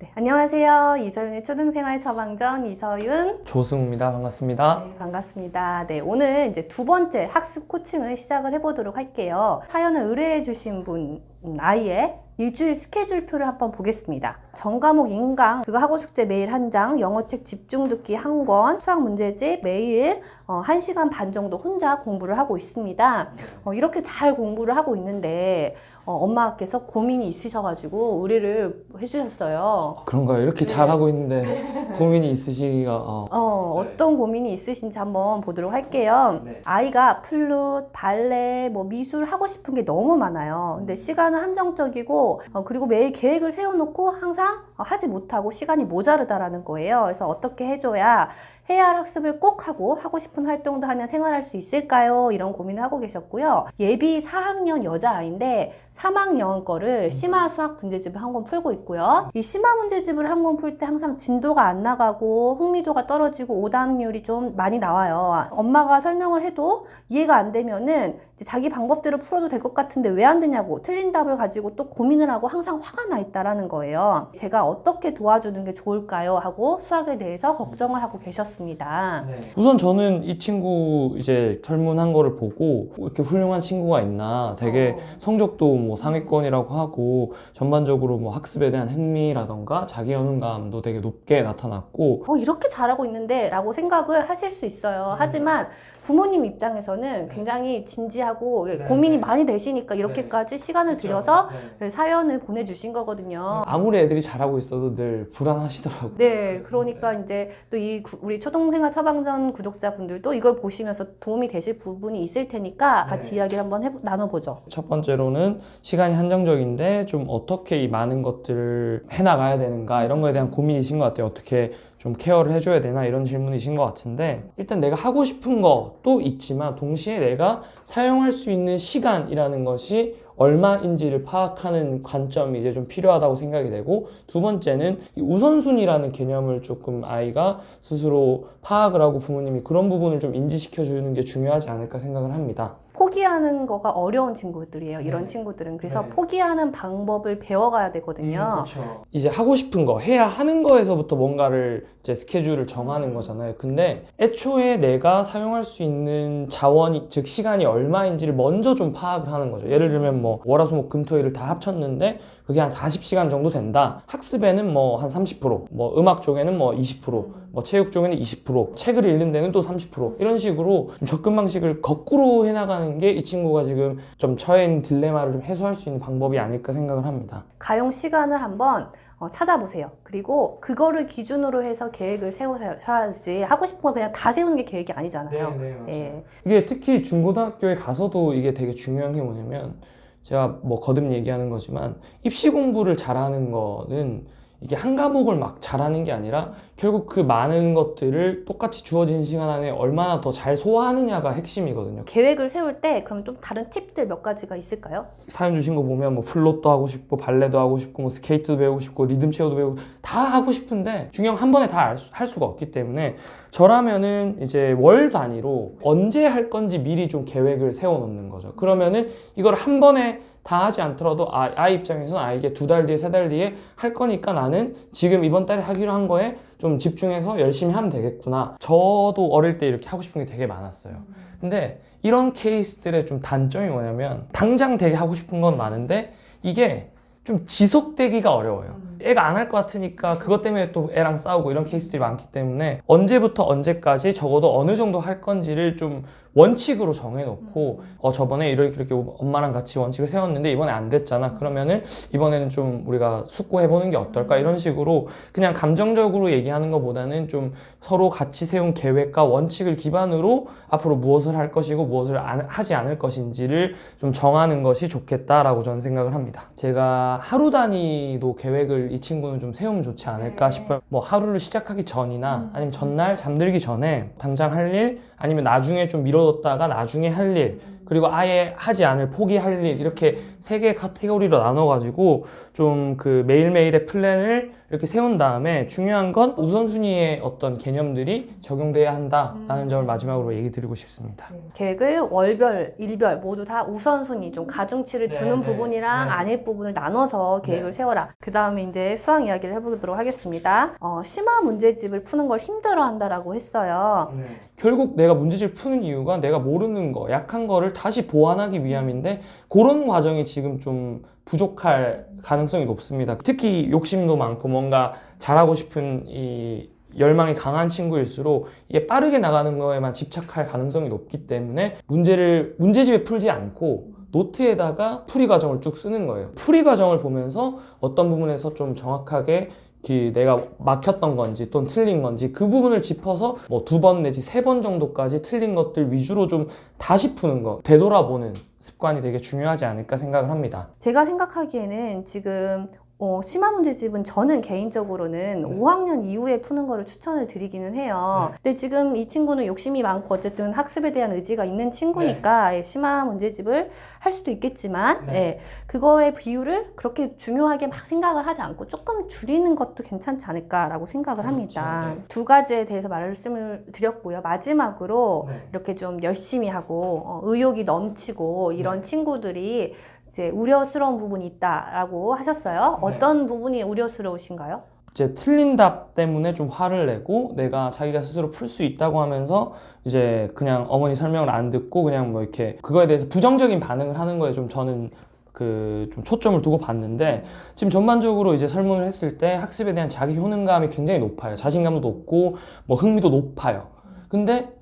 네, 안녕하세요. 이서윤의 초등생활 처방전 이서윤. 조승우입니다. 반갑습니다. 네, 반갑습니다. 네, 오늘 이제 두 번째 학습 코칭을 시작을 해보도록 할게요. 사연을 의뢰해 주신 분, 음, 아이의 일주일 스케줄표를 한번 보겠습니다. 전과목 인강, 그거 학원 숙제 매일 한 장, 영어책 집중 듣기 한 권, 수학 문제집 매일 어, 1시간 반 정도 혼자 공부를 하고 있습니다. 어, 이렇게 잘 공부를 하고 있는데 어, 엄마께서 고민이 있으셔가지고 의뢰를 해주셨어요. 그런가요? 이렇게 잘하고 있는데 고민이 있으시기가 어. 어, 네. 어떤 고민이 있으신지 한번 보도록 할게요. 네. 아이가 플룻, 발레, 뭐 미술 하고 싶은 게 너무 많아요. 근데 시간은 한정적이고, 어, 그리고 매일 계획을 세워놓고 항상 어, 하지 못하고 시간이 모자르다라는 거예요. 그래서 어떻게 해줘야 해야 할 학습을 꼭 하고 하고 싶은 활동도 하면 생활할 수 있을까요? 이런 고민을 하고 계셨고요. 예비 4학년 여자아이인데 3학년 거를 심화 수학 문제집을 한 권 풀고 있고요. 이 심화 문제집을 한 권 풀 때 항상 진도가 안 나가고 흥미도가 떨어지고 오답률이 좀 많이 나와요. 엄마가 설명을 해도 이해가 안 되면은 자기 방법대로 풀어도 될 것 같은데 왜 안 되냐고 틀린 답을 가지고 또 고민을 하고 항상 화가 나 있다라는 거예요. 제가 어떻게 도와주는 게 좋을까요? 하고 수학에 대해서 걱정을 하고 계셨습니다. 우선 저는 이 친구 이제 설문한 거를 보고 이렇게 훌륭한 친구가 있나 되게 어. 성적도 뭐 상위권이라고 하고 전반적으로 뭐 학습에 대한 흥미라던가 자기 연응감도 되게 높게 나타났고 어, 이렇게 잘하고 있는데 라고 생각을 하실 수 있어요. 하지만 부모님 입장에서는 굉장히 진지하고 네, 고민이 네. 많이 되시니까 이렇게까지 시간을 들여서 사연을 보내주신 거거든요. 아무리 애들이 잘하고 있어도 늘 불안하시더라고요. 네, 그러니까 이제 또 이 우리 초동생활 처방전 구독자분들도 이걸 보시면서 도움이 되실 부분이 있을 테니까 같이 네. 이야기를 한번 해, 나눠보죠. 첫 번째로는 시간이 한정적인데 좀 어떻게 이 많은 것들을 해나가야 되는가 이런 거에 대한 고민이신 것 같아요. 어떻게 좀 케어를 해줘야 되나 이런 질문이신 것 같은데 일단 내가 하고 싶은 것도 있지만 동시에 내가 사용할 수 있는 시간이라는 것이 얼마인지를 파악하는 관점이 이제 좀 필요하다고 생각이 되고 두 번째는 이 우선순위라는 개념을 조금 아이가 스스로 파악을 하고 부모님이 그런 부분을 좀 인지시켜 주는 게 중요하지 않을까 생각을 합니다. 포기하는 거가 어려운 친구들이에요. 이런 네. 친구들은. 그래서 네. 포기하는 방법을 배워가야 되거든요. 이제 하고 싶은 거 해야 하는 거에서부터 뭔가를 이제 스케줄을 정하는 거잖아요. 근데 애초에 내가 사용할 수 있는 자원이 즉 시간이 얼마인지를 먼저 좀 파악을 하는 거죠. 예를 들면 뭐 월화수목 금토일을 다 합쳤는데 그게 한 40시간 정도 된다. 학습에는 뭐 한 30%, 뭐 음악 쪽에는 뭐 20%, 뭐 체육 쪽에는 20%, 책을 읽는 데는 또 30% 이런 식으로 좀 접근 방식을 거꾸로 해나가는 게 이 친구가 지금 좀 처해 있는 딜레마를 좀 해소할 수 있는 방법이 아닐까 생각을 합니다. 가용 시간을 한번 어, 찾아보세요. 그리고 그거를 기준으로 해서 계획을 세우셔야지 하고 싶은 걸 그냥 다 세우는 게 계획이 아니잖아요. 예. 이게 특히 중고등학교에 가서도 이게 되게 중요한 게 뭐냐면 제가 뭐 거듭 얘기하는 거지만 입시 공부를 잘하는 거는 이게 한 과목을 막 잘하는 게 아니라 결국 그 많은 것들을 똑같이 주어진 시간 안에 얼마나 더 잘 소화하느냐가 핵심이거든요. 계획을 세울 때 그럼 좀 다른 팁들 몇 가지가 있을까요? 사연 주신 거 보면 뭐 플롯도 하고 싶고 발레도 하고 싶고 뭐 스케이트도 배우고 싶고 리듬 체어도 배우고 다 하고 싶은데 중요한 한 번에 다 할 수가 없기 때문에 저라면은 이제 월 단위로 언제 할 건지 미리 좀 계획을 세워 놓는 거죠. 그러면은 이걸 한 번에 다 하지 않더라도 아, 아이 입장에서는 아 이게 두 달 뒤에 세 달 뒤에 할 거니까 나는 지금 이번 달에 하기로 한 거에 좀 집중해서 열심히 하면 되겠구나. 저도 어릴 때 이렇게 하고 싶은 게 되게 많았어요. 근데 이런 케이스들의 좀 단점이 뭐냐면 당장 되게 하고 싶은 건 많은데 이게 좀 지속되기가 어려워요. 애가 안 할 것 같으니까 그것 때문에 또 애랑 싸우고 이런 케이스들이 많기 때문에 언제부터 언제까지 적어도 어느 정도 할 건지를 좀 원칙으로 정해놓고 어 저번에 이렇게 이렇게 엄마랑 같이 원칙을 세웠는데 이번에 안 됐잖아 그러면은 이번에는 좀 우리가 숙고해보는 게 어떨까 이런 식으로 그냥 감정적으로 얘기하는 것보다는 좀 서로 같이 세운 계획과 원칙을 기반으로 앞으로 무엇을 할 것이고 무엇을 안- 하지 않을 것인지를 좀 정하는 것이 좋겠다라고 저는 생각을 합니다. 제가 하루 단위도 계획을 이 친구는 좀 세우면 좋지 않을까 네. 싶어요. 뭐 하루를 시작하기 전이나 아니면 전날 잠들기 전에 당장 할 일 아니면 나중에 좀 미뤄 뒀다가 나중에 할 일 그리고 아예 하지 않을 포기할 일 이렇게 세 개의 카테고리로 나눠가지고 좀 그 매일매일의 플랜을 이렇게 세운 다음에 중요한 건 우선순위의 어떤 개념들이 적용돼야 한다라는 점을 마지막으로 얘기 드리고 싶습니다. 계획을 월별, 일별 모두 다 우선순위 좀 가중치를 네, 두는 네, 부분이랑 네. 아닐 부분을 나눠서 계획을 네. 세워라. 그 다음에 이제 수학 이야기를 해보도록 하겠습니다. 어, 심화 문제집을 푸는 걸 힘들어한다라고 했어요. 결국 내가 문제집을 푸는 이유가 내가 모르는 거, 약한 거를 다시 보완하기 위함인데 그런 과정이 지금 좀 부족할 가능성이 높습니다. 특히 욕심도 많고 뭔가 잘하고 싶은 이 열망이 강한 친구일수록 이게 빠르게 나가는 거에만 집착할 가능성이 높기 때문에 문제를 문제집에 풀지 않고 노트에다가 풀이 과정을 쭉 쓰는 거예요. 풀이 과정을 보면서 어떤 부분에서 좀 정확하게 그 내가 막혔던 건지 또는 틀린 건지 그 부분을 짚어서 뭐 두 번 내지 세 번 정도까지 틀린 것들 위주로 좀 다시 푸는 거 되돌아보는 습관이 되게 중요하지 않을까 생각을 합니다. 제가 생각하기에는 지금 어, 심화 문제집은 저는 개인적으로는 네. 5학년 이후에 푸는 거를 추천을 드리기는 해요. 근데 지금 이 친구는 욕심이 많고 어쨌든 학습에 대한 의지가 있는 친구니까 예, 심화 문제집을 할 수도 있겠지만 네. 예, 그거의 비율을 그렇게 중요하게 막 생각을 하지 않고 조금 줄이는 것도 괜찮지 않을까라고 생각을 그렇죠. 합니다. 네. 두 가지에 대해서 말씀을 드렸고요. 마지막으로 네. 이렇게 좀 열심히 하고 어, 의욕이 넘치고 이런 친구들이 이제 우려스러운 부분이 있다라고 하셨어요. 네. 어떤 부분이 우려스러우신가요? 이제 틀린 답 때문에 좀 화를 내고 내가 자기가 스스로 풀 수 있다고 하면서 이제 그냥 어머니 설명을 안 듣고 그냥 뭐 이렇게 그거에 대해서 부정적인 반응을 하는 거에 좀 저는 그 좀 초점을 두고 봤는데 지금 전반적으로 이제 설문을 했을 때 학습에 대한 자기 효능감이 굉장히 높아요. 자신감도 높고 뭐 흥미도 높아요. 근데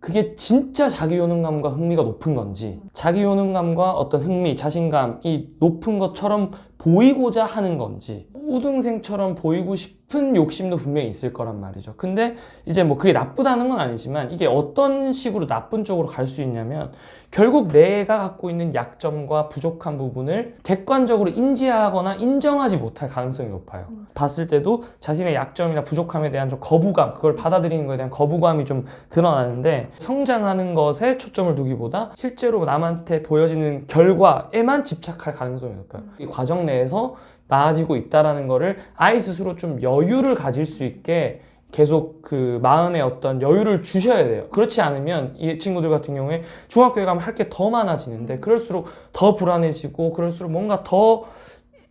그게 진짜 자기 효능감과 흥미가 높은 건지 자기 효능감과 어떤 흥미, 자신감이 높은 것처럼 보이고자 하는 건지 우등생처럼 보이고 싶은 욕심도 분명히 있을 거란 말이죠. 근데 이제 뭐 그게 나쁘다는 건 아니지만 이게 어떤 식으로 나쁜 쪽으로 갈 수 있냐면 결국 내가 갖고 있는 약점과 부족한 부분을 객관적으로 인지하거나 인정하지 못할 가능성이 높아요. 봤을 때도 자신의 약점이나 부족함에 대한 좀 거부감, 그걸 받아들이는 것에 대한 거부감이 좀 드러나는데 성장하는 것에 초점을 두기보다 실제로 남한테 보여지는 결과에만 집착할 가능성이 높아요. 이 과정 내에서 나아지고 있다라는 거를 아이 스스로 좀 여유를 가질 수 있게 계속 그 마음의 어떤 여유를 주셔야 돼요. 그렇지 않으면 이 친구들 같은 경우에 중학교에 가면 할 게 더 많아지는데 그럴수록 더 불안해지고 그럴수록 뭔가 더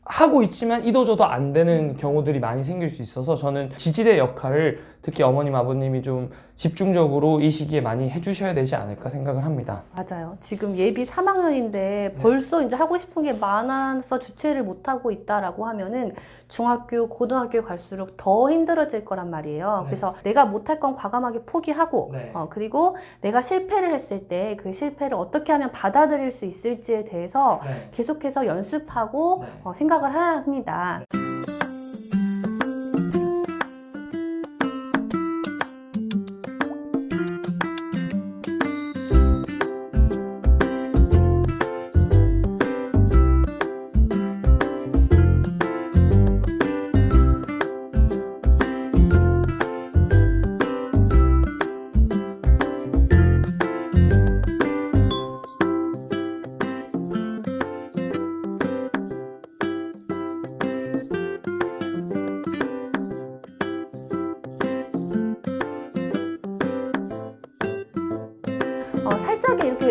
하고 있지만 이도저도 안 되는 경우들이 많이 생길 수 있어서 저는 지지대 역할을 특히 어머님 아버님이 좀 집중적으로 이 시기에 많이 해주셔야 되지 않을까 생각을 합니다. 맞아요. 지금 예비 3학년인데 벌써 이제 하고 싶은 게 많아서 주체를 못 하고 있다라고 하면은 중학교, 고등학교 갈수록 더 힘들어질 거란 말이에요. 네. 그래서 내가 못할 건 과감하게 포기하고 네. 어, 그리고 내가 실패를 했을 때 그 실패를 어떻게 하면 받아들일 수 있을지에 대해서 계속해서 연습하고 네. 어, 생각을 해야 합니다. 어,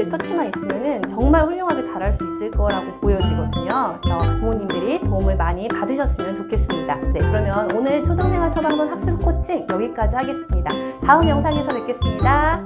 터치만 있으면은 정말 훌륭하게 잘할 수 있을 거라고 보여지거든요. 그래서 부모님들이 도움을 많이 받으셨으면 좋겠습니다. 네, 그러면 오늘 초등생활 처방전 학습 코칭 여기까지 하겠습니다. 다음 영상에서 뵙겠습니다.